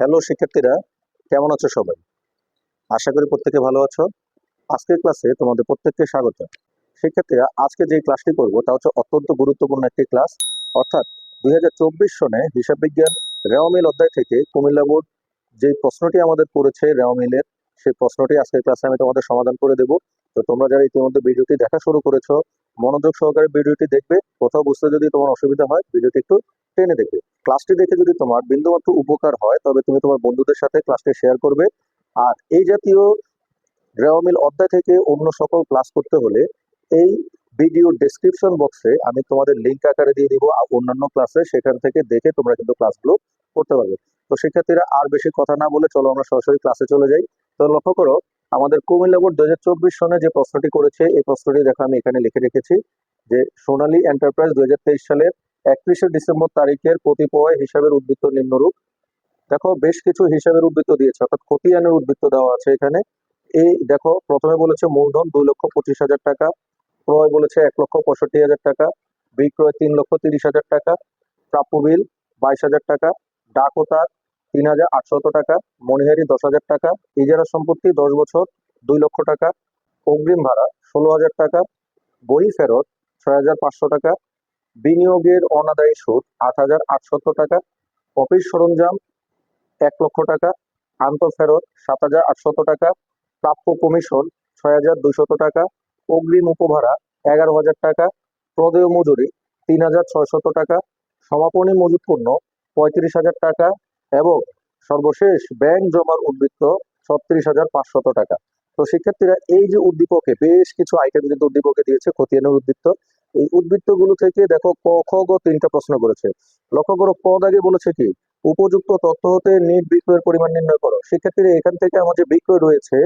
Hello শিক্ষার্থীরা। কেমন আছো সবাই? আশা করি প্রত্যেকে ভালো আছো। আজকের ক্লাসে তোমাদের প্রত্যেককে স্বাগত। শিক্ষার্থীরা, আজকে যে ক্লাসটি করব তা হচ্ছে অত্যন্ত গুরুত্বপূর্ণ একটি ক্লাস। অর্থাৎ দুই হাজার চব্বিশ সনে হিসাব বিজ্ঞান রেওয়ামিল অধ্যায় থেকে কুমিল্লা বোর্ড যে প্রশ্নটি আমাদের করেছে রেওয়ামিলের সেই প্রশ্নটি আজকের ক্লাসে আমি তোমাদের সমাধান করে দেব। তো তোমরা যারা ইতিমধ্যে ভিডিওটি দেখা শুরু করেছ, মনোযোগ সহকারে ভিডিওটি দেখবে। কোথাও বুঝতে যদি তোমার অসুবিধা হয়, ভিডিওটি একটু টেনে দেখবে। ক্লাসটি দেখে যদি তোমার বিন্দুমাত্র উপকার হয়, তবে তুমি তোমার বন্ধুদের সাথে ক্লাসটি শেয়ার করবে। আর এই জাতীয় রেওয়ামিল অধ্যায় থেকে অন্য সকল ক্লাস করতে হলে এই ভিডিও ডেসক্রিপশন বক্সে আমি তোমাদের লিঙ্ক আকারে দিয়ে দিব অন্যান্য ক্লাসে সেখান থেকে দেখে তোমরা কিন্তু ক্লাসগুলো করতে পারবে। তো শিক্ষার্থীরা আর বেশি কথা না বলে চলো আমরা সরাসরি ক্লাসে চলে যাই। তো লক্ষ্য করো, আমাদের কুমিল্লা বোর্ড দুই হাজার চব্বিশ সনে যে প্রশ্নটি করেছে, এই প্রশ্নটি দেখো আমি এখানে লিখে রেখেছি যে, সোনালী এন্টারপ্রাইজ দু সালের একত্রিশে ডিসেম্বর তারিখের কতিপয় হিসাবের উদ্বৃত্ত নিম্নরূপ। দেখো, বেশ কিছু হিসাবের উদ্বৃত্ত দিয়েছে, অর্থাৎ খতিয়ানের উদ্বৃত্ত দেওয়া আছে এখানে। এই দেখো, প্রথমে বলেছে মূলধন দুই লক্ষ পঁচিশ হাজার টাকা, ক্রয় বলেছে এক লক্ষ পঁয়ষট্টি হাজার টাকা, বিক্রয় তিন লক্ষ তিরিশ হাজার টাকা, প্রাপ্য বিল বাইশ হাজার টাকা ডাকোতার তিন হাজার আটশত টাকা, মণিহারি দশ হাজার টাকা, ইজারা সম্পত্তি দশ বছর দুই লক্ষ টাকা, অগ্রিম ভাড়া ষোলো হাজার টাকা, বই ফেরত ছয় হাজার পাঁচশো টাকা বিনিয়োগের অনাদায়ী সুদ আট হাজার আটশত টাকা, অফিস সরঞ্জাম এক লক্ষ টাকা, আন্তঃফেরত সাত হাজার আটশত টাকা, প্রাপ্য কমিশন ছয় হাজার দুইশত টাকা, অগ্রিম উপভাড়া এগারো হাজার টাকা, প্রদেয় মজুরি তিন হাজার ছয়শত টাকা, সমাপনী মজুত পণ্য পঁয়ত্রিশ হাজার টাকা এবং সর্বশেষ ব্যাংক জমার উদ্বৃত্ত ছত্রিশ হাজার পাঁচশত টাকা। তো শিক্ষার্থীরা এই যে উদ্দীপকে, বেশ কিছু আইটেম কিন্তু উদ্দীপকে দিয়েছে, খতিয়ানের উদ্বৃত্ত। এই উদ্বৃত্তগুলো থেকে দেখো ক, খ, গ তিনটা প্রশ্ন করেছে। লক্ষ্য করো, পদ আগে বলেছে কি? উপযুক্ত তথ্য হতে নিট বিক্রয়ের পরিমাণ নির্ণয় করো। শিক্ষার্থীরা এখান থেকে আমার যে বিক্রয় রয়েছে,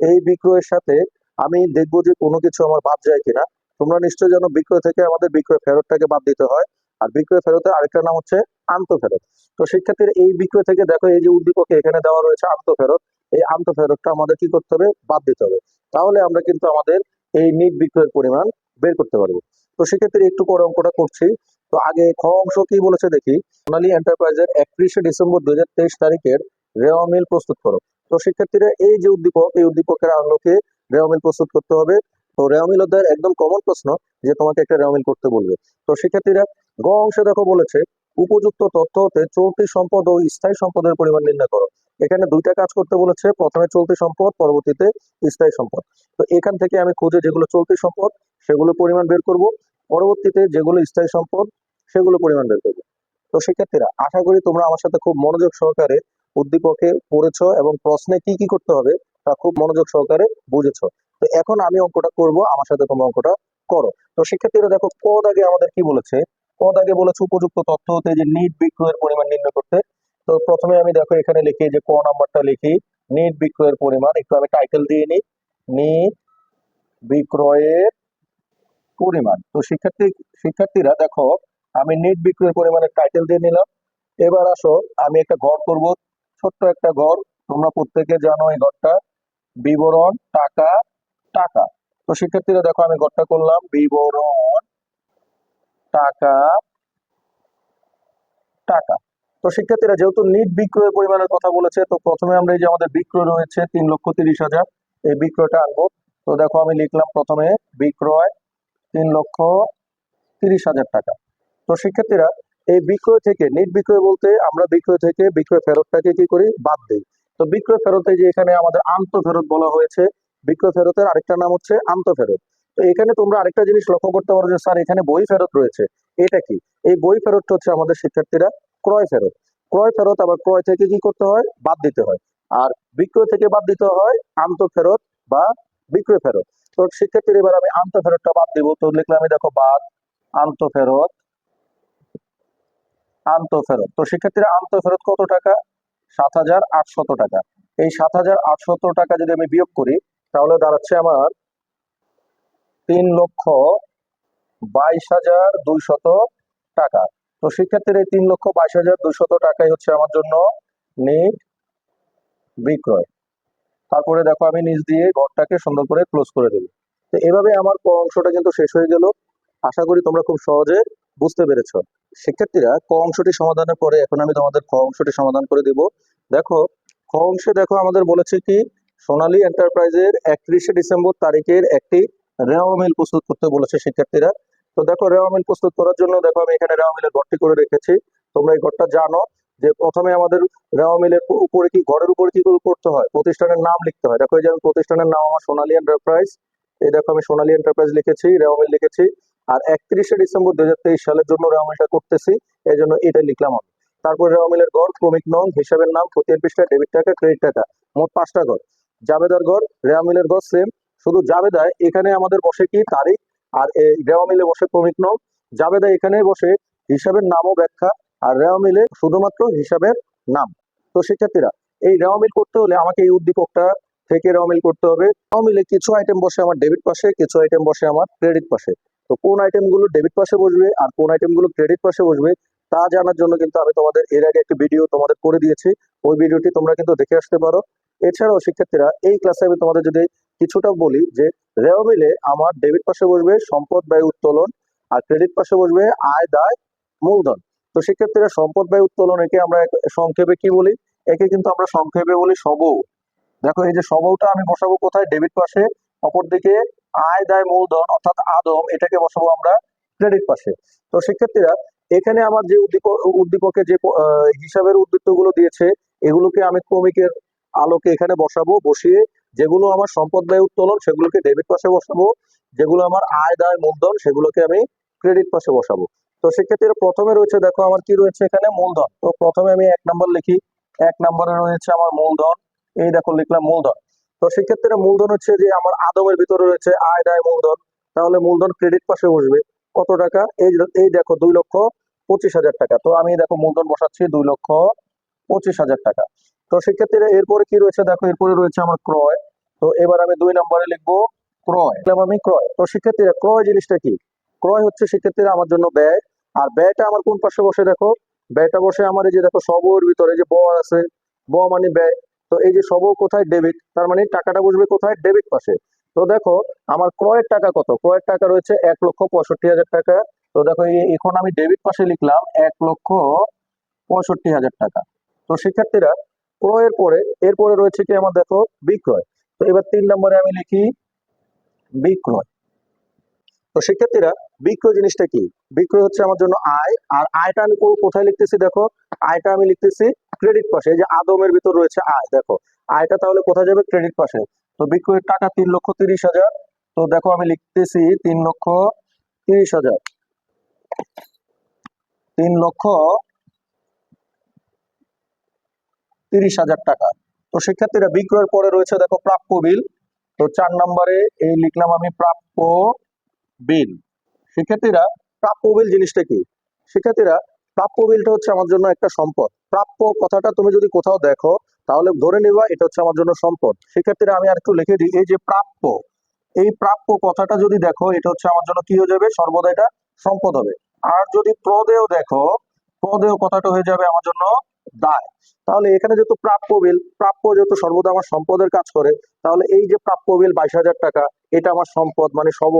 এই বিক্রয়ের সাথে আমি দেখব যে কোনো কিছু আমার বাদ যায় কিনা। তোমরা নিশ্চয় জানো বিক্রয় থেকে আমাদের বিক্রয় ফেরতটাকে বাদ দিতে হয়। আর বিক্রয় ফেরতের আরেকটা নাম হচ্ছে আন্ত ফেরত। তো শিক্ষার্থীর এই বিক্রয় থেকে দেখো এই যে উদ্দীপকে এখানে দেওয়া রয়েছে আন্তঃফেরত এই আন্ত ফেরতটা আমাদের কি করতে হবে? বাদ দিতে হবে। তাহলে আমরা কিন্তু আমাদের এই নিট বিক্রয়ের পরিমাণ বের করতে পারব। তো সেক্ষেত্রে একটু করে অঙ্কটা করছি। তো আগে খ অংশ কি বলেছে দেখি? সোনালী এন্টারপ্রাইজের একত্রিশে ডিসেম্বর দুই হাজার তেইশ তারিখের রেওয়া মিল প্রস্তুত করো। তো সেক্ষেত্রে এই যে উদ্দীপক, এই উদ্দীপকের আলোকে রেওয়া মিল প্রস্তুত করতে হবে। তো রেওয়া মিল অধ্যায়ের একদম কমন প্রশ্ন যে তোমাকে একটা রেওয়া মিল করতে বলবে। তো শিক্ষার্থীরা গ অংশে দেখো বলেছে, উপযুক্ত তথ্য হতে চলতি সম্পদ ও স্থায়ী সম্পদের পরিমাণ নির্ণয় করো। এখানে দুইটা কাজ করতে বলেছে, প্রথমে চলতি সম্পদ, পরবর্তীতে স্থায়ী সম্পদ। তো এখান থেকে আমি খুঁজে যেগুলো চলতি সম্পদ সেগুলো পরিমাণ বের করব। পরবর্তীতে যেগুলো স্থায়ী সম্পদ, সেগুলো পরিমাণ বের করব। তো শিক্ষার্থীরা আশা করি তোমরা আমার সাথে খুব মনোযোগ সহকারে উদ্দীপকে পড়েছো এবং প্রশ্নে কি কি করতে হবে তা খুব মনোযোগ সহকারে বুঝেছ। তো এখন আমি অঙ্কটা করব, আমার সাথে তোমরা অঙ্কটা করো। তো শিক্ষার্থীরা দেখো পদ আগে আমাদের কি বলেছে? পদ আগে বলেছে উপযুক্ত তথ্য হতে যে নিট বিক্রয়ের পরিমাণ নির্ণয় করতে। তো প্রথমে আমি দেখো এখানে লিখি যে ক নাম্বারটা লিখি, নিট বিক্রয়ের পরিমাণ, একটু আমি টাইটেল দিয়ে নিই। নিট বিক্রয়ের পরিমাণ। তো শিক্ষার্থী, শিক্ষার্থীরা, দেখো, আমি নেট বিক্রয়ের পরিমাণের টাইটেল দিয়ে নিলাম। এবার আসো, আমি একটা ঘর করব, ছোট্ট একটা ঘর। তোমরা প্রত্যেকে জানো এই ঘরটা। বিবরণ, টাকা টাকা। তো শিক্ষার্থীরা, দেখো, আমি ঘরটা করলাম। বিবরণ, টাকা টাকা। তো শিক্ষার্থীরা, যেহেতু নিট বিক্রয়ের পরিমাণের কথা বলেছে, তো প্রথমে আমরা এই যে আমাদের বিক্রয় রয়েছে, তিন লক্ষ তিরিশ হাজার, এই বিক্রয়টা আনব। তো দেখো, আমি লিখলাম প্রথমে বিক্রয় তিন লক্ষ তিরিশ হাজার টাকা। তো শিক্ষার্থীরা, এই বিক্রয় থেকে, নেট বিক্রয় বলতে আমরা বিক্রয় থেকে বিক্রয় ফেরতটাকে কি করি? বাদ দিই। তো বিক্রয় ফেরতে যে এখানে আমাদের আন্ত ফেরত বলা হয়েছে, বিক্রয় ফেরতের আরেকটা নাম হচ্ছে আন্ত ফেরত। তো এখানে তোমরা আরেকটা জিনিস লক্ষ্য করতে পারো যে, স্যার, এখানে বই ফেরত রয়েছে। এটা কি? এই বই ফেরতটা হচ্ছে আমাদের শিক্ষার্থীরা ক্রয় ফেরত। ক্রয় ফেরত আবার ক্রয় থেকে কি করতে হয়? বাদ দিতে হয়। আর বিক্রয় থেকে বাদ দিতে হয় আন্ত ফেরত বা বিক্রয় ফেরত। তো শিক্ষার্থীর এবার আমি আন্ত ফেরতটা বাদ দিব। তো লিখলাম আমি দেখো বাদ আন্ত ফেরত আন্ত ফেরত তো শিক্ষার্থীরা আন্ত ফেরত কত টাকা? সাত হাজার আটশত টাকা। এই সাত হাজার আটশত টাকা যদি আমি বিয়োগ করি, তাহলে দাঁড়াচ্ছে আমার তিন লক্ষ বাইশ হাজার দুইশত টাকা। তো শিক্ষার্থীর এই তিন লক্ষ বাইশ হাজার দুইশত টাকাই হচ্ছে আমার জন্য নেট বিক্রয়। তারপরে দেখো আমি নিচ দিয়ে ঘরটাকে সুন্দর করে ক্লোজ করে দেবো। তো এভাবে আমার ক অংশটা কিন্তু শেষ হয়ে গেল। আশা করি তোমরা খুব সহজে বুঝতে পেরেছ। শিক্ষার্থীরা, ক অংশটি সমাধানের পরে এখন আমি তোমাদের খ অংশটি সমাধান করে দিব। দেখো খ অংশে দেখো আমাদের বলেছে কি, সোনালী এন্টারপ্রাইজের একত্রিশে ডিসেম্বর তারিখের একটি রেওয়া মিল প্রস্তুত করতে বলেছে শিক্ষার্থীরা। তো দেখো রেওয়া মিল প্রস্তুত করার জন্য দেখো আমি এখানে রেওয়া মিলের ঘরটি করে রেখেছি। তোমরা এই ঘরটা জানো। যে প্রথমে আমাদের রেওয়া মিলের উপরে কি, ঘরের উপরে কি করে করতে হয়? প্রতিষ্ঠানের নাম লিখতে হয়। দেখো এই যে আমি প্রতিষ্ঠানের নাম, আমার সোনালী এন্টারপ্রাইজ এই দেখো আমি সোনালী এন্টারপ্রাইজ লিখেছি রেওয়া মিল লিখেছি। আর একত্রিশে ডিসেম্বর দু হাজার তেইশ সালের জন্য রেওয়া মিলটা করতেছি, এই জন্য এটা লিখলাম আমি। তারপর রেওয়া মিলের গড় ক্রমিক নং, হিসাবের নাম খতিয়ান পৃষ্ঠা ডেবিট টাকা ক্রেডিট টাকা, মোট পাঁচটা গড় জাবেদার গড় রেওয়া মিলের গড় সেম শুধু জাবেদায়, এখানে আমাদের বসে কি, তারিখ, আর এই রেওয়া মিলে বসে ক্রমিক নং। জাবেদা এখানে বসে হিসাবের নামও ব্যাখ্যা আর রেওয়া মিলে শুধুমাত্র হিসাবের নাম। তো শিক্ষার্থীরা, এই রেওয়া মিল করতে হলে আমাকে এই উদ্দীপকটা থেকে রেওয়া মিল করতে হবে। রেওয়া মিলে কিছু আইটেম বসে আমার ডেবিট পাশে, কিছু আইটেম বসে আমার ক্রেডিট পাশে। তো কোন আইটেমগুলো ডেবিট পাশে বসবে আর কোন আইটেমগুলো ক্রেডিট পাশে বসবে, তা জানার জন্য কিন্তু আমি তোমাদের এর আগে একটি ভিডিও তোমাদের করে দিয়েছি। ওই ভিডিওটি তোমরা কিন্তু দেখে আসতে পারো। এছাড়াও শিক্ষার্থীরা, এই ক্লাসে আমি তোমাদের যদি কিছুটা বলি যে রেওয়া মিলে আমার ডেবিট পাশে বসবে সম্পদ ব্যয় উত্তোলন আর ক্রেডিট পাশে বসবে আয়, দায়, মূলধন। তো সেক্ষেত্রে সম্পদ ব্যয় উত্তোলন একে আমরা সংক্ষেপে কি বলি? একে কিন্তু আমরা সংক্ষেপে বলি সবৌ দেখো, এই যে সবৌটা আমি বসাবো কোথায়? ডেবিট পাশে, অপরদিকে আয়, দায়, মূলধন, অর্থাৎ আদম, এটাকে বসাবো আমরা ক্রেডিট পাশে। তো শিক্ষার্থীরা এখানে আমার যে উদ্দীপক, উদ্দীপকে যে হিসাবের উদ্বৃত্তগুলো দিয়েছে, এগুলোকে আমি ক্রমিকের আলোকে এখানে বসাবো, বসিয়ে যেগুলো আমার সম্পদ ব্যয় উত্তোলন, সেগুলোকে ডেবিট পাশে বসাবো। যেগুলো আমার আয়, দায়, মূলধন, সেগুলোকে আমি ক্রেডিট পাশে বসাবো। তো সেক্ষেত্রে প্রথমে রয়েছে, দেখো আমার কি রয়েছে এখানে? মূলধন। তো প্রথমে আমি এক নম্বর লিখি। এক নম্বরে রয়েছে আমার মূলধন। এই দেখো লিখলাম মূলধন। তো সেক্ষেত্রে মূলধন হচ্ছে যে আমার আদমের ভিতরে রয়েছে আয়, দায়, মূলধন। তাহলে মূলধন ক্রেডিট পাশে বসবে। কত টাকা? এই এই দেখো দুই লক্ষ পঁচিশ হাজার টাকা। তো আমি দেখো মূলধন বসাচ্ছি দুই লক্ষ পঁচিশ হাজার টাকা। তো সেক্ষেত্রে এরপরে কি রয়েছে? দেখো এরপরে রয়েছে আমার ক্রয়। তো এবার আমি দুই নম্বরে লিখব ক্রয়। আমি ক্রয়। তো সেক্ষেত্রে ক্রয় জিনিসটা কি? ক্রয় হচ্ছে সেক্ষেত্রে আমার জন্য ব্যয়। আর ব্যয়টা আমার কোন পাশে বসে দেখো? ব্যয়টা বসে আমার এই যে দেখো সবর ভিতরে যে ব আছে ব মানে ব্যয় তো এই যে সব কোথায়? ডেবিট। তার মানে টাকাটা বসবে কোথায়? ডেবিট পাশে। তো দেখো, আমার ক্রয়ের টাকা কত? ক্রয়ের টাকা রয়েছে এক লক্ষ পঁয়ষট্টি হাজার টাকা। তো দেখো এখন আমি ডেবিট পাশে লিখলাম এক লক্ষ পঁয়ষট্টি হাজার টাকা। তো শিক্ষার্থীরা, ক্রয়ের পরে, এরপরে রয়েছে কি আমার দেখো? বিক্রয়। তো এবার তিন নম্বরে আমি লিখি বিক্রয়। তো শিক্ষার্থীরা বিক্রয় জিনিসটা কি? বিক্রয় হচ্ছে আমার জন্য আয়, আর আয়টা আমি কোথায় লিখতেছি দেখো? আয়টা আমি লিখতেছি ক্রেডিট পাশে যে আদমের ভিতর রয়েছে আয়, দেখো। আয়টা তাহলে কোথায় যাবে? ক্রেডিট পাশে। তো বিক্রয়ের টাকা তিন লক্ষ তিরিশ হাজার। তো দেখো আমি লিখতেছি তিন লক্ষ তিরিশ হাজার। তিন লক্ষ তিরিশ হাজার টাকা। তো শিক্ষার্থীরা বিক্রয়ের পরে রয়েছে দেখো প্রাপ্য বিল। তো চার নম্বরে এই লিখলাম আমি প্রাপ্য বিল। শিক্ষার্থীরা প্রাপ্য বিল জিনিসটা কি? শিক্ষার্থীরা প্রাপ্য বিলটা হচ্ছে আমার জন্য একটা সম্পদ। প্রাপ্য কথাটা তুমি যদি কোথাও দেখো, তাহলে ধরে নিবা এটা হচ্ছে আমার জন্য সম্পদ। শিক্ষার্থীরা আমি আর একটু লিখে দিই, এই যে প্রাপ্য, এই প্রাপ্য কথাটা যদি দেখো, এটা হচ্ছে আমার জন্য কি হয়ে যাবে? সর্বদা এটা সম্পদ হবে। আর যদি প্রদেয় দেখো, প্রদেয় কথাটা হয়ে যাবে আমার জন্য দায়। তাহলে এখানে যেহেতু প্রাপ্য বিল, প্রাপ্য যেহেতু সর্বদা আমার সম্পদের কাজ করে, তাহলে এই যে প্রাপ্য বিল বাইশ হাজার টাকা, এটা আমার সম্পদ মানে সব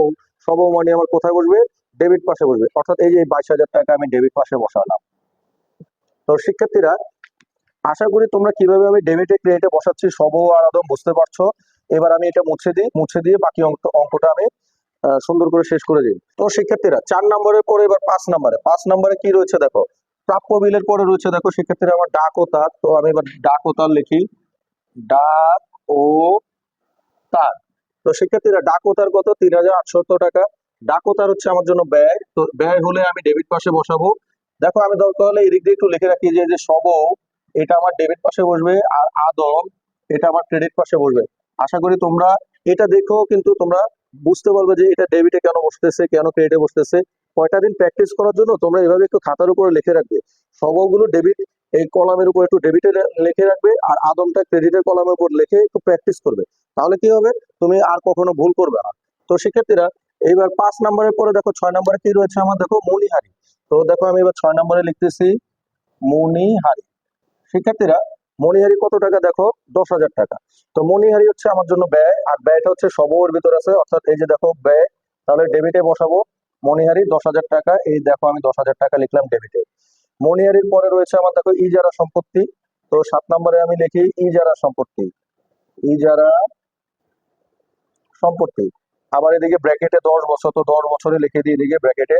সব মানে আমার কোথায় বসবে? ডেবিট পাশে বসবে। অর্থাৎ এই যে বাইশ হাজার টাকা আমি ডেবিট পাশে বসালাম। তো শিক্ষার্থীরা, আশা করি তোমরা কীভাবে আমি ডেবিটে ক্রেডিটে বসাচ্ছি সব আর আদম বুঝতে পারছ। এবার আমি এটা মুছে দিই, মুছে দিয়ে বাকি অঙ্ক, অঙ্কটা আমি সুন্দর করে শেষ করে দিই। তো শিক্ষার্থীরা, চার নম্বরের পরে এবার পাঁচ নম্বরে। পাঁচ নম্বরে কি রয়েছে দেখো? প্রাপ্য বিলের পরে রয়েছে দেখো শিক্ষার্থীরা আমার ডাক ও তার। তো আমি এবার ডাক ও তার লিখি। ডাক ও তার। তো শিক্ষার্থীরা ডাক ও তার কত? তিন হাজার আটশো টাকা। ডাক ও তার হচ্ছে আমার জন্য ব্যয়। তো ব্যয় হলে আমি ডেবিট পাশে বসাবো। দেখো, আমি দরকার হলে দিয়ে একটু লিখে রাখি যে যে সব এটা আমার ডেবিট পাশে বসবে আর আদম এটা আমার ক্রেডিট পাশে বসবে। আশা করি তোমরা এটা দেখো, কিন্তু তোমরা বুঝতে পারবে যে এটা ডেবিটে কেন বসতেছে, কেন ক্রেডিটে বসতেছে। কয়টা দিন প্র্যাকটিস করার জন্য তোমরা এভাবে একটু খাতার উপরে লিখে রাখবে। সবগুলো ডেবিট এই কলামের উপর একটু ডেবিটে লিখে রাখবে আর আদমটা ক্রেডিটের কলামের উপর লিখে একটু প্র্যাকটিস করবে। তাহলে কি হবে? তুমি আর কখনো ভুল করবে না। তো শিক্ষার্থীরা এইবার পাঁচ নম্বরের পরে দেখো ছয় নম্বরে কি রয়েছে আমার? দেখো মণিহারি। তো দেখো আমি এবার ছয় নম্বরে লিখতেছি মণিহারি। শিক্ষার্থীরা মণিহারি কত টাকা? দেখো দশ হাজার টাকা। তো মণিহারি হচ্ছে আমার জন্য ব্যয়, আর ব্যয়টা হচ্ছে সবর ভিতর আছে। অর্থাৎ এই যে দেখো ব্যয়, তাহলে ডেবিটে বসাবো মণিহারি দশ হাজার টাকা। এই দেখো আমি দশ হাজার টাকা লিখলাম ডেবিটে। মণিহারির পরে রয়েছে আমার দেখো ইজারা সম্পত্তি। তো সাত নম্বরে আমি লিখি ইজারা সম্পত্তি। ইজারা সম্পত্তি। আবার এদিকে ব্র্যাকেটে দশ বছর, তো দশ বছরে লিখে দিয়ে এদিকে ব্র্যাকেটে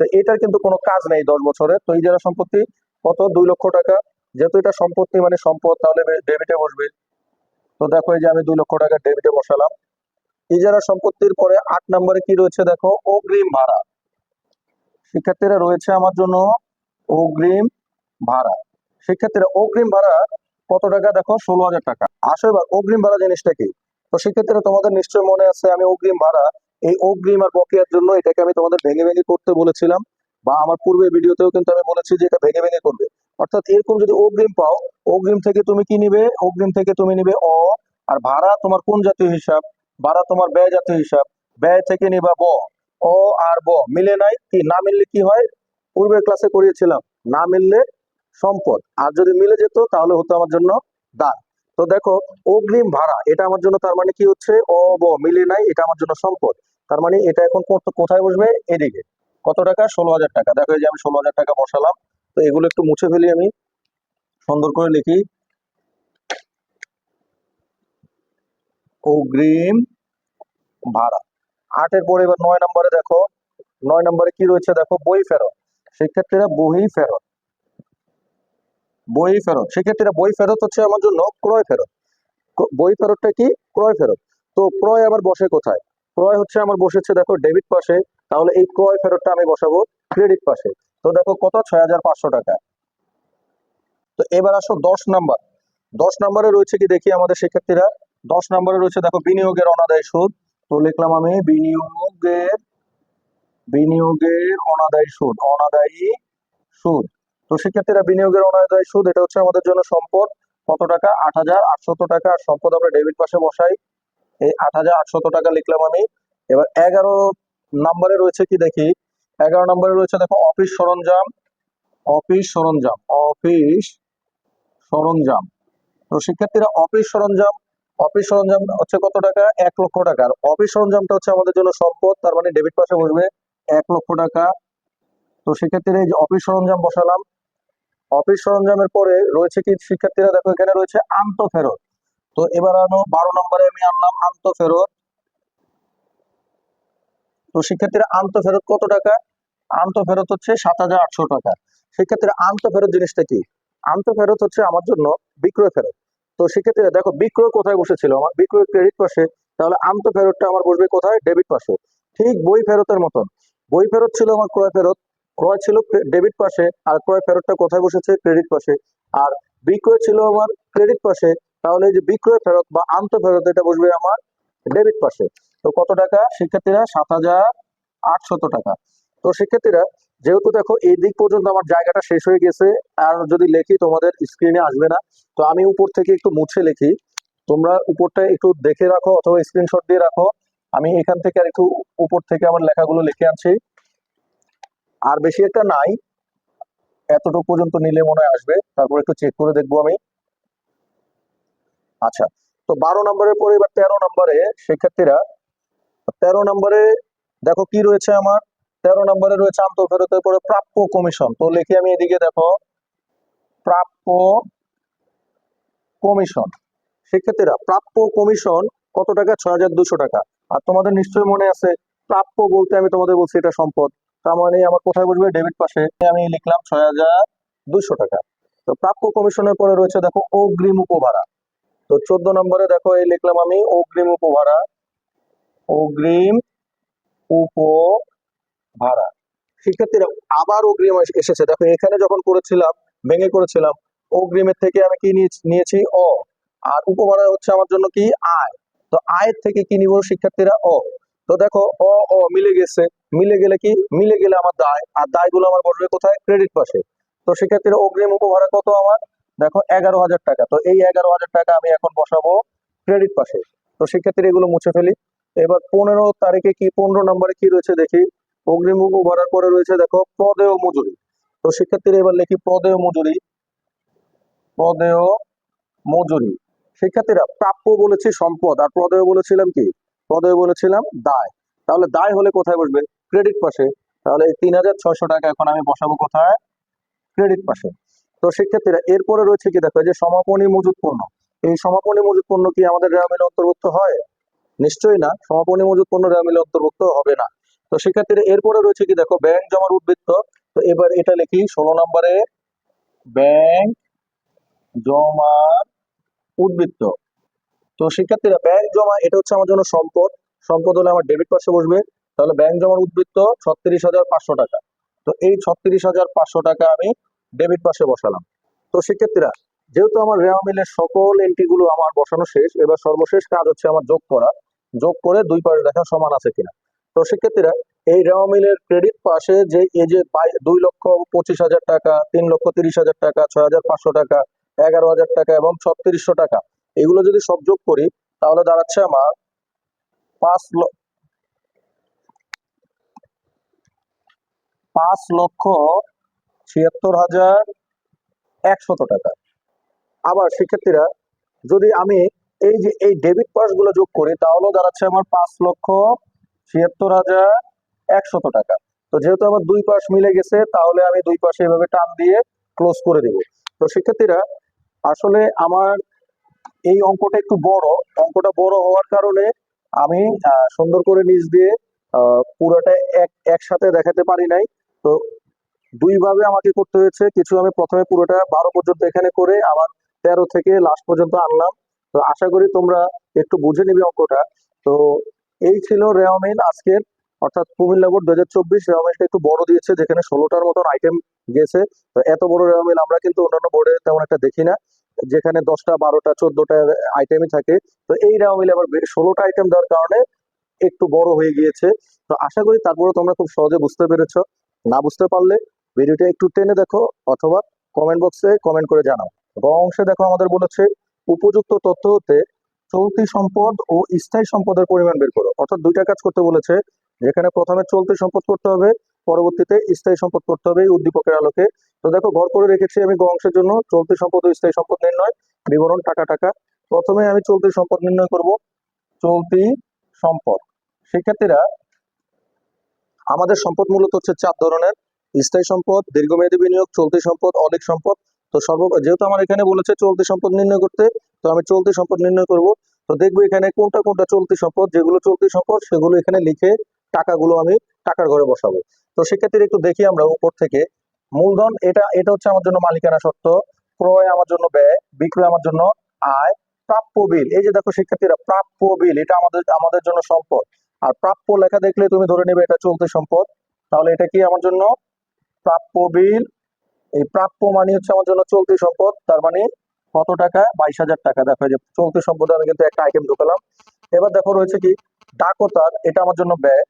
তো এটার কিন্তু কোনো কাজ নেই দশ বছরে। তো ইজারা সম্পত্তি, কত? দুই লক্ষ টাকা। যেহেতু এটা সম্পত্তি মানে সম্পদ, তাহলে ডেবিটে বসবে। তো দেখো এই যে আমি দুই লক্ষ টাকা ডেবিটে বসালাম। ইজারা সম্পত্তির পরে আট নম্বরে কি রয়েছে দেখো? অগ্রিম ভাড়া। শিক্ষার্থীরা রয়েছে আমার জন্য অগ্রিম ভাড়া। শিক্ষার্থীরা, অগ্রিম ভাড়া কত টাকা? দেখো, ষোলো হাজার টাকা। আসো এবার, অগ্রিম ভাড়া জিনিসটা কি? তো সেক্ষেত্রে তোমাদের নিশ্চয় মনে আছে আমি অগ্রিম ভাড়া। এই অগ্রিম আর বকেয়ার জন্য এটাকে আমি তোমাদের ভেঙে ভেঙে করতে বলেছিলাম বা আমার পূর্বে ভিডিওতেও কিন্তু আমি বলেছি যে এটা ভেঙে ভেঙে করবে। অর্থাৎ এরকম যদি অগ্রিম পাও, অগ্রিম থেকে তুমি কি নিবে? অগ্রিম থেকে তুমি নিবে অ। আর ভাড়া তোমার কোন জাতীয় হিসাব? ভাড়া তোমার ব্যয় জাতীয় হিসাব। ব্যয় থেকে নিবা ব। অ আর ব। মিলে নাই কি? না মিললে কি হয়? পূর্বের ক্লাসে করিয়েছিলাম। না মিললে সম্পদ। আর যদি মিলে যেত, তাহলে হতো আমার জন্য দান। তো দেখো, অগ্রিম ভাড়া, এটা আমার জন্য তার মানে কি হচ্ছে? অ, ব, মিলে নাই, এটা আমার জন্য সম্পদ। তার মানে এটা এখন কোথ- কোথায় বসবে? এদিকে। কত টাকা? ষোলো হাজার টাকা। দেখো যে আমি ষোলো হাজার টাকা বসালাম, তো এগুলো একটু মুছে ফেলি আমি। সুন্দর করে লিখি। অগ্রিম ভাড়া। আটের পরে এবার নয় নম্বরে দেখো, নয় নম্বরে কি রয়েছে? দেখো, বই ফেরত। শিক্ষার্থীরা বই ফেরত। বই ফেরত। সেক্ষেত্রে বই ফেরত হচ্ছে আমার জন্য ক্রয় ফেরত। বই ফেরতটা কি? ক্রয় ফেরত। তো ক্রয় আবার বসে কোথায়? ক্রয় হচ্ছে আমার বসেছে, দেখো, ডেবিট পাশে। তাহলে এই ক্রয় ফেরতটা আমি বসাবো ক্রেডিট পাশে। তো দেখো কত? ছয় হাজার পাঁচশো টাকা। তো এবার আসো দশ নাম্বার। দশ নাম্বারে রয়েছে কি দেখি আমাদের শিক্ষার্থীরা দশ নাম্বারে রয়েছে, দেখো, বিনিয়োগের অনাদায় সুদ। তো লিখলাম আমি বিনিয়োগের বিনিয়োগের অনাদায়ী সুদ। অনাদায়ী সুদ। তো শিক্ষার্থীরা বিনিয়োগের অনাদায়ী সুদ, এটা হচ্ছে আমাদের জন্য সম্পদ। কত টাকা? আট হাজার আটশত টাকা। আর সম্পদ আমরা ডেবিট পাশে বসাই। এই আট হাজার আটশত টাকা লিখলাম আমি। এবার এগারো নাম্বারে রয়েছে কি দেখি? এগারো নম্বরে রয়েছে দেখো, অফিস সরঞ্জাম। অফিস সরঞ্জাম। অফিস সরঞ্জাম। তো শিক্ষার্থীরা অফিস সরঞ্জাম অফিস সরঞ্জাম হচ্ছে কত টাকা? এক লক্ষ টাকা। আর অফিস সরঞ্জামটা হচ্ছে আমাদের জন্য সম্পদ, তার মানে ডেবিট পাশে বসবে এক লক্ষ টাকা। তো শিক্ষার্থীরা এই যে অফিস সরঞ্জাম বসালাম। অফিস সরঞ্জামের পরে রয়েছে কি শিক্ষার্থীরা? দেখো, এখানে রয়েছে আন্ত ফেরত। তো এবার আনো, বারো নম্বরে আমি আনলাম আন্ত ফেরত। তো শিক্ষার্থীরা আন্ত ফেরত কত টাকা? আন্ত ফেরত হচ্ছে সাত হাজার আটশো টাকা। শিক্ষার্থীরা আন্ত ফেরত জিনিসটা কি? আন্ত ফেরত হচ্ছে আমার জন্য বিক্রয় ফেরত। তো শিক্ষার্থীরা, দেখো, বিক্রয় কোথায় বসেছিল? আমার বিক্রয় ক্রেডিট পাশে। তাহলে আন্ত ফেরতটা আমার বসবে কোথায়? ডেবিট পাশে। ঠিক বই ফেরতের মতন। বই ফেরত ছিল আমার ক্রয় ফেরত। ক্রয় ছিল ডেবিট পাশে, আর ক্রয় ফেরতটা কোথায় বসেছে? ক্রেডিট পাশে। আর বিক্রয় ছিল আমার ক্রেডিট পাশে, তাহলে যে বিক্রয় ফেরত বা আন্ত ফেরত এটা বসবে আমার ডেবিট পাশে। তো কত টাকা? শিক্ষার্থীরা সাত হাজার আটশত টাকা। তো শিক্ষার্থীরা, যেহেতু দেখো এই দিক পর্যন্ত আমার জায়গাটা শেষ হয়ে গেছে, আর যদি লেখি তোমাদের স্ক্রিনে আসবে না, তো আমি উপর থেকে একটু মুছে লিখি। তোমরা উপরটা একটু দেখে রাখো অথবা স্ক্রিনশট দিয়ে রাখো। আমি এখান থেকে আর একটু উপর থেকে আমার লেখাগুলো লিখে আনছি। আর বেশি একটা নাই। এতটুকু পর্যন্ত নিলে মনে আসবে। তারপর একটু চেক করে দেখব আমি। আচ্ছা তো বারো নম্বরের পরে এবার তেরো নম্বরে শিক্ষার্থীরা, তেরো নম্বরে দেখো কি রয়েছে আমার। তেরো নম্বরে রয়েছে আন্তঃফেরতের পরে প্রাপ্য কমিশন। তো লিখি আমি এদিকে দেখো। প্রাপ্য কমিশন। শিক্ষার্থীরা, প্রাপ্য কমিশন কত টাকা? ছয় হাজার দুশো টাকা। আর তোমাদের নিশ্চয়ই মনে আছে, প্রাপ্য বলতে আমি তোমাদের বলছি এটা সম্পদ। তার মানে আমার কোথায় বসবে? ডেবিট পাশে। আমি লিখলাম ছয় হাজার দুশো টাকা। তো প্রাপ্য কমিশনের পরে রয়েছে দেখো অগ্রিম উপভাড়া। তো চোদ্দ নম্বরে দেখো এই লিখলাম আমি অগ্রিম উপভাড়া। অগ্রিম উপভাড়া। শিক্ষার্থীরা, আবার অগ্রিম এসেছে। দেখো এখানে যখন করেছিলাম, ভেঙে করেছিলাম, অগ্রিমের থেকে আমি কি নিয়েছি- অ। আর উপভাড়া হচ্ছে আমার জন্য কি? আয়। তো আয়ের থেকে কি নিব শিক্ষার্থীরা? অ। তো দেখো, অ অ মিলে গেছে। মিলে গেলে কি? মিলে গেলে আমার দায়। আর দায়গুলো আমার বসবে কোথায়? ক্রেডিট পাশে। তো সেক্ষেত্রে অগ্রিম উপভাড়া কত আমার? দেখো, এগারো হাজার টাকা। তো এই এগারো হাজার টাকা আমি এখন বসাবো ক্রেডিট পাশে। তো শিক্ষার্থীরা এগুলো মুছে ফেলি। এবার পনেরো তারিখে কি? পনেরো নম্বরে কি রয়েছে দেখি। অগ্রিম উপভাড়ার পরে রয়েছে দেখো প্রদেয় মজুরি। তো শিক্ষার্থীরা এবার লিখি প্রদেয় মজুরি। প্রদেয় মজুরি। শিক্ষার্থীরা প্রাপ্য বলেছি সম্পদ। আর প্রদেয় বলেছিলাম কি? প্রদেয় বলেছিলাম দায়। তাহলে দায় হলে কোথায় বসবে? ক্রেডিট পাশে। তাহলে তিন হাজার ছয়শো টাকা এখন আমি বসাবো কোথায়? ক্রেডিট পাশে। তো শিক্ষার্থীরা এরপরে রয়েছে কি দেখো যে সমাপনী মজুত পণ্য। এই সমাপনী মজুত পণ্য কি আমাদের রেওয়া অন্তর্ভুক্ত হয়? নিশ্চয়ই না। সমাপনী মজুত পণ্য রেওয়া অন্তর্ভুক্ত হবে না। তো শিক্ষার্থীরা এরপরে রয়েছে কি দেখো ব্যাংক জমার উদ্বৃত্ত। তো এবার এটা লিখি, ষোলো নম্বরে ব্যাংক জমার উদ্বৃত্ত। তো শিক্ষার্থীরা ব্যাংক জমা, এটা হচ্ছে আমার জন্য সম্পদ। সম্পদ হলে আমার ডেবিট পাশে বসবে। তাহলে ব্যাংক জমার উদ্বৃত্ত ছত্রিশ হাজার পাঁচশো টাকা। তো এই ছত্রিশ হাজার পাঁচশো টাকা আমি ডেবিট পাশে বসালাম। তো শিক্ষার্থীরা যেহেতু আমার রেওয়া মিলের সকল এন্ট্রি গুলো আমার বসানো শেষ, এবার সর্বশেষ কাজ হচ্ছে আমার যোগ করা। যোগ করে দুই পাশে দেখা সমান আছে কিনা। তো শিক্ষার্থীরা এই রেওয়া মিলের ক্রেডিট পাশে যে, এই যে দুই লক্ষ পঁচিশ হাজার টাকা, তিন লক্ষ তিরিশ হাজার টাকা, ছয় হাজার পাঁচশো টাকা, এগারো হাজার টাকা এবং ছত্রিশশো টাকা এগুলো যদি সব যোগ করি, তাহলে দাঁড়াচ্ছে আমার পাঁচ পাঁচ লক্ষ ছিয়াত্তর হাজার একশত টাকা। আবার শিক্ষার্থীরা, যদি আমি এই যে, এই ডেবিট পাসগুলো যোগ করি, তাহলেও দাঁড়াচ্ছে আমার পাঁচ লক্ষ ছিয়াত্তর হাজার একশত টাকা। তো যেহেতু আমার দুই পাশ মিলে গেছে, তাহলে আমি দুই পাশে এভাবে টান দিয়ে ক্লোজ করে দেব। তো শিক্ষার্থীরা, আসলে আমার এই অঙ্কটা একটু বড়। অঙ্কটা বড় হওয়ার কারণে আমি সুন্দর করে নিচ দিয়ে পুরোটা এক, একসাথে দেখাতে পারি নাই। তো দুইভাবে আমাকে করতে হয়েছে। কিছু আমি প্রথমে পুরোটা বারো পর্যন্ত এখানে করে আবার তেরো থেকে লাস্ট পর্যন্ত আনলাম। তো আশা করি তোমরা একটু বুঝে নিবে অঙ্কটা। তো এই ছিল রেওয়ামিন আজকের, অর্থাৎ কুমিল্লা বোর্ড দু হাজার চব্বিশ রেওয়ামিনটা একটু বড় দিয়েছে, যেখানে ষোলোটার মতন আইটেম গেছে। তো এত বড় রেওয়ামিন আমরা কিন্তু অন্যান্য বোর্ডে তেমন একটা দেখি না। যেখানে দশটা, বারোটা, চোদ্দটা আইটেমই থাকে, তো এই রেওয়ামিল আবার ষোলোটা আইটেম দেওয়ার কারণে একটু বড় হয়ে গিয়েছে। তো আশা করি তারপরে তোমরা খুব সহজে বুঝতে পেরেছ। না বুঝতে পারলে ভিডিওটা একটু টেনে দেখো অথবা কমেন্ট বক্সে কমেন্ট করে জানাও। গ অংশে দেখো আমাদের বলেছে, উপযুক্ত তথ্য হতে চলতি সম্পদ ও স্থায়ী সম্পদের পরিমাণ বের করো। অর্থাৎ দুইটা কাজ করতে বলেছে। যেখানে প্রথমে চলতি সম্পদ করতে হবে পরবর্তীতে স্থায়ী সম্পদ করতে হবে উদ্দীপকের আলোকে। তো দেখো, ঘর করে রেখেছি আমি গ অংশের জন্য। চলতি সম্পদ ও স্থায়ী সম্পদ নির্ণয়, বিবরণ, টাকা টাকা। প্রথমে আমি চলতি সম্পদ নির্ণয় করব। চলতি সম্পদ। শিক্ষার্থীরা, আমাদের সম্পদ মূলত হচ্ছে চার ধরনের। স্থায়ী সম্পদ, দীর্ঘমেয়াদী বিনিয়োগ, চলতি সম্পদ, অধিক সম্পদ। তো সর্ব, যেহেতু আমার এখানে বলেছে চলতি সম্পদ নির্ণয় করতে, তো আমি চলতি সম্পদ নির্ণয় করব। তো দেখব এখানে কোনটা কোনটা চলতি সম্পদ। যেগুলো চলতি সম্পদ, সেগুলো এখানে লিখে টাকাগুলো আমি টাকার ঘরে বসাবো। তো শিক্ষার্থীরা একটু দেখি আমরা উপর থেকে। মূলধন, এটা এটা হচ্ছে আমার জন্য মালিকানা সত্ত্ব ক্রয় আমার জন্য ব্যয়, বিক্রয় আমার জন্য আয়, প্রাপ্য বিল। এই যে দেখো শিক্ষার্থীরা, প্রাপ্য বিল, এটা আমাদের আমাদের জন্য সম্পদ। আর প্রাপ্য লেখা দেখলে তুমি ধরে নেবে এটা চলতি সম্পদ। তাহলে এটা কি আমার জন্য? প্রাপ্য বিল, এই প্রাপ্য মানে হচ্ছে আমার জন্য চলতি সম্পদ। তার মানে কত টাকা? বাইশ হাজার টাকা। দেখো যে চলতি সম্পদে আমি কিন্তু একটা আইটেম ঢুকালাম। এবার দেখো রয়েছে কি? ডাকতার, এটা আমার জন্য ব্যয়।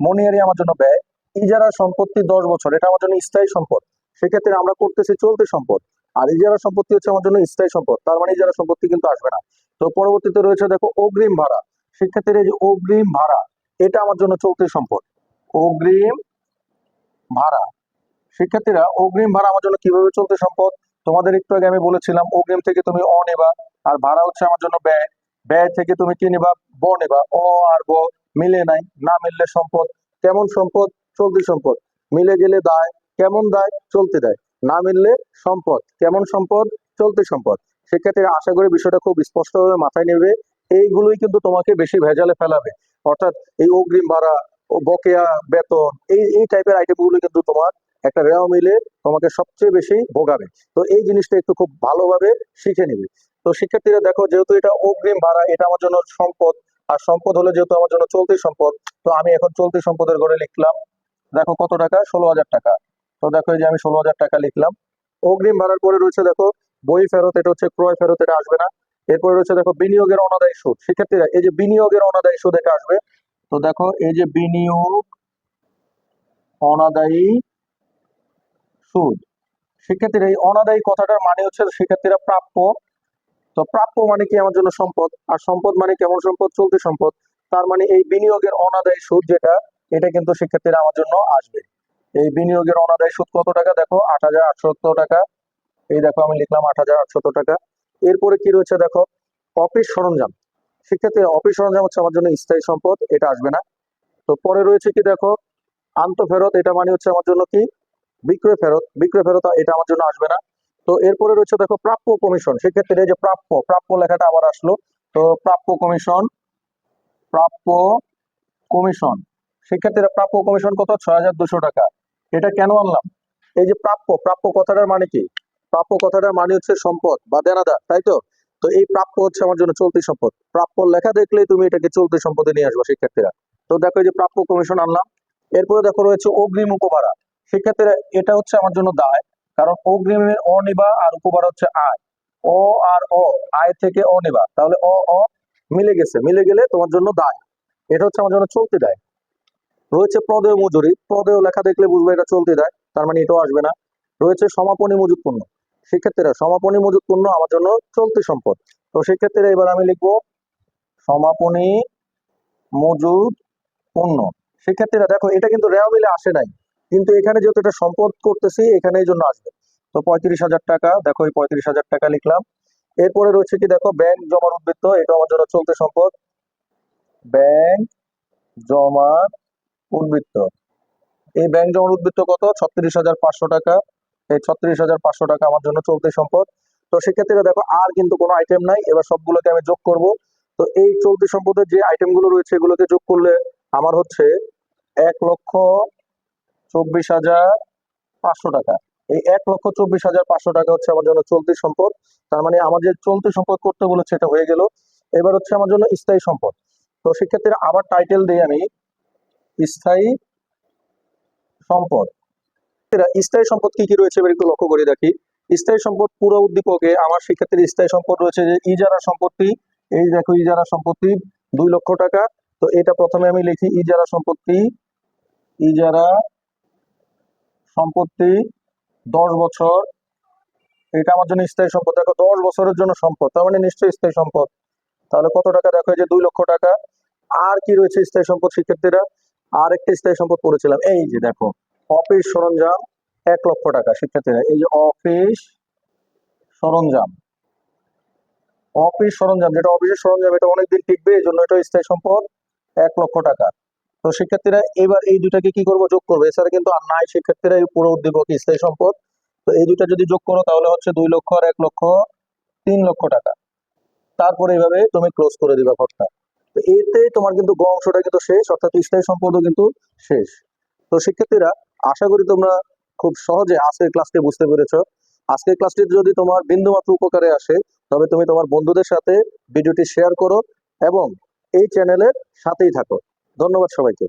মনিয়ারি আমার জন্য ব্যয়। ইজারা সম্পত্তি দশ বছর, এটা আমার জন্য স্থায়ী সম্পদ। সেক্ষেত্রে আমরা করতেছি চলতি সম্পদ। আর ইজারা সম্পত্তি হচ্ছে আমার জন্য স্থায়ী সম্পদ, তার মানে ইজারা সম্পত্তি কিন্তু আসবে না। তো পরবর্তীতে রয়েছে দেখো অগ্রিম ভাড়া। এই যে অগ্রিম ভাড়া, এটা আমার জন্য চলতি সম্পদ। অগ্রিম ভাড়া। শিক্ষার্থীরা অগ্রিম ভাড়া আমার জন্য কীভাবে চলতে সম্পদ? তোমাদের একটু আগে আমি বলেছিলাম, অগ্রিম থেকে তুমি অ নেবা, আর ভাড়া হচ্ছে আমার জন্য ব্যয়। ব্যয় থেকে তুমি কি নেবা? ব নেবা। অ আর ব মিলে নাই, না মিললে সম্পদ। কেমন সম্পদ? চলতি সম্পদ। মিলে গেলে দায়, কেমন দায় চলতে দেয়। না মিললে সম্পদ, কেমন সম্পদ চলতি সম্পদ। শিক্ষার্থীরা আশা করি বিষয়টা খুব স্পষ্টভাবে মাথায় নেবে। এইগুলোই কিন্তু তোমাকে বেশি ভেজালে ফেলাবে। অর্থাৎ এই অগ্রিম ভাড়া, ও বকেয়া বেতন, এই এই টাইপের আইটেমগুলো কিন্তু তোমার একটা রেও মিলে তোমাকে সবচেয়ে বেশি ভোগাবে। তো এই জিনিসটা একটু খুব ভালোভাবে শিখে নিবে। তো শিক্ষার্থীরা দেখো, যেহেতু এটা অগ্রিম ভাড়া, এটা আমার জন্য সম্পদ, আর সম্পদ হলে যেহেতু আমার জন্য চলতি সম্পদ, তো আমি এখন চলতি সম্পদের ঘরে লিখলাম। দেখো কত টাকা? ষোলো হাজার টাকা। তো দেখো এই যে আমি ষোলো হাজার টাকা লিখলাম। অগ্রিম ভাড়ার পরে রয়েছে দেখো, বই ফেরত, এটা হচ্ছে ক্রয় ফেরত, এটা আসবে না। এরপরে রয়েছে দেখো বিনিয়োগের অনাদায়ী সুদ। শিক্ষার্থীরা এই যে বিনিয়োগের অনাদায়ী সুদ, এটা আসবে। তো দেখো এই যে বিনিয়োগ অনাদায়ী সুদ। শিক্ষার্থীরা এই অনাদায়ী কথাটার মানে হচ্ছে শিক্ষার্থীরা প্রাপ্য। তো প্রাপ্য মানে কি? আমার জন্য সম্পদ। আর সম্পদ মানে কেমন সম্পদ? চলতি সম্পদ। তার মানে এই বিনিয়োগের অনাদায়ী সুদ যেটা এটা কিন্তু শিক্ষার্থীরা আমার জন্য আসবে। এই বিনিয়োগের অনাদায় সুদ কত টাকা? দেখো, আট হাজার আটশত টাকা। এই দেখো, আমি লিখলাম আট হাজার আটশত টাকা। এরপরে কি রয়েছে? দেখো, অফিস সরঞ্জাম। শিক্ষার্থীরা অফিস সরঞ্জাম হচ্ছে আমার জন্য স্থায়ী সম্পদ, এটা আসবে না। তো পরে রয়েছে কি? দেখো, আন্ত ফেরত, এটা মানে হচ্ছে আমার জন্য কি? বিক্রয় ফেরত। বিক্রয় ফেরত, এটা আমার জন্য আসবে না। তো এরপরে রয়েছে, দেখো, প্রাপ্য কমিশন। সেক্ষেত্রে যে প্রাপ্য প্রাপ্য লেখাটা আবার আসলো। তো প্রাপ্য কমিশন প্রাপ্য কমিশন। শিক্ষার্থীরা প্রাপ্য কমিশন কত? ছয় হাজার দুশো টাকা। এটা কেন আনলাম? এই যে প্রাপ্য প্রাপ্য কথাটার মানে কি? প্রাপ্য কথাটার মানে হচ্ছে সম্পদ বা দেনাদার, তাই তো? তো এই প্রাপ্য হচ্ছে আমার জন্য চলতি সম্পদ। প্রাপ্য লেখা দেখলেই তুমি এটাকে চলতি সম্পদে নিয়ে আসবে শিক্ষার্থীরা। তো দেখো যে প্রাপ্য কমিশন আনলাম। এরপরে দেখো রয়েছে অগ্রিম উপভাড়া। শিক্ষার্থীরা এটা হচ্ছে আমার জন্য দায়, কারণ অগ্রিমের অনিবা আর উপভাড়া হচ্ছে আয়। অ আর অ, আয় থেকে অনিবা তাহলে অ অ মিলে গেছে। মিলে গেলে তোমার জন্য দায়। এটা হচ্ছে আমার জন্য চলতি দায়। রয়েছে প্রদেয় মজুরি। প্রদেয় লেখা দেখলে বুঝবে এটা চলতে দায় তার মানে এটাও আসবে না। রয়েছে সমাপনী মজুত পণ্য। সেক্ষেত্রে সমাপনী মজুত পণ্য আমার জন্য চলতি সম্পদ। তো সেক্ষেত্রে এবার আমি লিখব সমাপনী মজুদ পণ্য। সেক্ষেত্রে দেখো, এটা কিন্তু রেওয়া মিলে আসে নাই। কিন্তু এখানে যেহেতু এটা সম্পদ করতেছি এখানে এই জন্য আসবে। তো পঁয়ত্রিশ হাজার টাকা, দেখো এই পঁয়ত্রিশ হাজার টাকা লিখলাম। এরপরে রয়েছে কি, দেখো, ব্যাংক জমার উদ্বৃত্ত এটা আমার জন্য চলতে সম্পদ। ব্যাংক জমার উদ্বৃত্ত। এই ব্যাংক জমার উদ্বৃত্ত কত? ছত্রিশ হাজার পাঁচশো টাকা। এই ছত্রিশ হাজার পাঁচশো টাকা আমার জন্য চলতি সম্পদ। তো সেক্ষেত্রে দেখো, আর কিন্তু কোনো আইটেম নাই। এবার সবগুলোকে আমি যোগ করব। তো এই চলতি সম্পদের যে আইটেমগুলো রয়েছে, এগুলোকে যোগ করলে আমার হচ্ছে এক লক্ষ চব্বিশ হাজার পাঁচশো টাকা। এই এক লক্ষ চব্বিশ হাজার পাঁচশো টাকা হচ্ছে আমার জন্য চলতি সম্পদ। তার মানে আমার যে চলতি সম্পদ করতে বলেছে এটা হয়ে গেল। এবার হচ্ছে আমার জন্য স্থায়ী সম্পদ। তো সেক্ষেত্রে আবার টাইটেল দিই আমি স্থায়ী সম্পদ। এরা স্থায়ী সম্পদ কি কি রয়েছে? একটু লক্ষ্য করে দেখি। স্থায়ী সম্পদ পুরো উদ্দীপকে, আমার শিক্ষার্থীর স্থায়ী সম্পদ রয়েছে যে ইজারা সম্পত্তি। এই দেখো ইজারা সম্পত্তি, দুই লক্ষ টাকা। তো এটা প্রথমে আমি লিখি, ইজারা সম্পত্তি ইজারা সম্পত্তি, দশ বছর। এটা আমার জন্য স্থায়ী সম্পদ। দেখো, দশ বছরের জন্য সম্পদ, তার মানে নিশ্চয়ই স্থায়ী সম্পদ। তাহলে কত টাকা? দেখো যে দুই লক্ষ টাকা। আর কি রয়েছে স্থায়ী সম্পদ শিক্ষার্থীরা? আর একটা স্থায়ী সম্পদ পড়েছিলাম। এই যে দেখো, অফিস সরঞ্জাম এক লক্ষ টাকা, শিক্ষার্থীরা। এই যে অফিস সরঞ্জাম অফিস সরঞ্জাম, যেটা অফিসের সরঞ্জাম, এটা অনেকদিন টিকবে, এই জন্য এটা স্থায়ী সম্পদ এক লক্ষ টাকা। তো শিক্ষার্থীরা এবার এই দুটাকে কি করব? যোগ করব। এছাড়া কিন্তু আর নাই, শিক্ষার্থীরা এই পুরো উদ্দীপক স্থায়ী সম্পদ। তো এই দুটা যদি যোগ করো, তাহলে হচ্ছে দুই লক্ষ আর এক লক্ষ তিন লক্ষ টাকা। তারপরে এইভাবে তুমি ক্লোজ করে দিবা ঘরটা। তো এতে তোমার কিন্তু গ অংশটা কিন্তু শেষ, অর্থাৎ স্থায়ী সম্পদও কিন্তু শেষ। তো শিক্ষার্থীরা, আশা করি তোমরা খুব সহজে আজকের ক্লাসটি বুঝতে পেরেছ। আজকের ক্লাসটি যদি তোমার বিন্দুমাত্র উপকারে আসে, তবে তুমি তোমার বন্ধুদের সাথে ভিডিওটি শেয়ার করো এবং এই চ্যানেলের সাথেই থাকো। ধন্যবাদ সবাইকে।